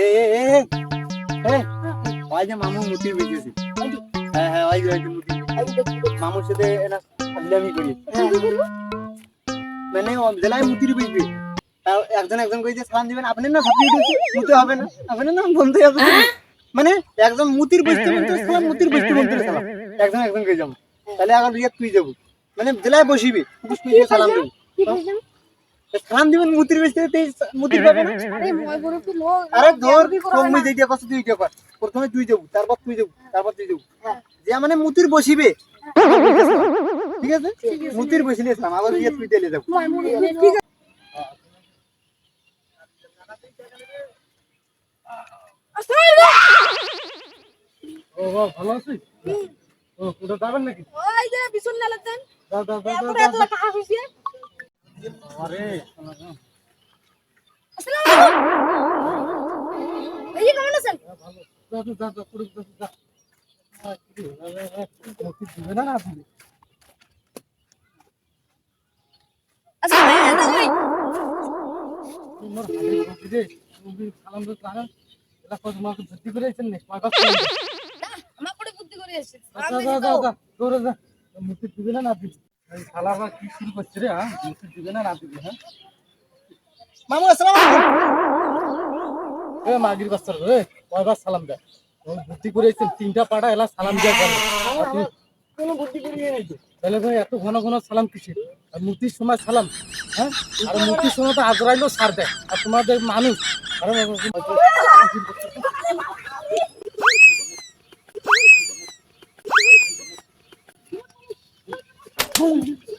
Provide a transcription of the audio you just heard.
এ এ এ এ ওই যে মামু মুতি বেজেছে হ্যাঁ হ্যাঁ ওই যে ওই যে মুতি মামুর সাথে না আল্লামি করি মানে ও জেলায় মুতির বেজবে তাও একজন একজন করে যে সালাম দিবেন আপনি না ভাবি মুতে হবে না আপনি না বন্ধু হবে মানে একজন মুতির বসতে বলতে সালাম মুতির বসতে বলতে সালাম একজন একজন করে যাব তাহলে আবার রিয়াক তুই যাব মানে জেলায় বসিবি তুই তুই সালাম দিবি সালাম দিবেন মুতির বসতে মুতির পাবে না? আরে ধর তুমি যেটা তুই এটা কর। প্রথমে তুই যাব তারপর তুই যাব তারপর তুই যাব যে মানে মুতির বসিবে। ঠিক আছে? মুতির বসিলে ইসলাম আবার ইয়ে তুই তেলে যাব ও ও, ভালো আছিস? ও কোথাও যাবেন নাকি? যাও যাও যাও যাও, যাও আরে শোনো, শোনো। যাও যাও, যাও যাও পুরো যাও যাও আহ, কি রে, আহ, আহ, আহ, মুতি দিবে না না কি শুরু করছে রে হ্যাঁ দিবে না না দিবে হ্যাঁ মামু আসসালামু এ মাগির রে কয়বার সালাম দেয় বুদ্ধি তিনটা পাড়া এলা সালাম দেওয়ার জন্য কোনো বুদ্ধি করিয়ে নাই তো তাহলে ভাই এত ঘন ঘন সালাম কিসের আর মূর্তির সময় সালাম হ্যাঁ আর মূর্তির সময় তো আজরাইলেও সার দেয় আর তোমাদের মানুষ আরে Pum!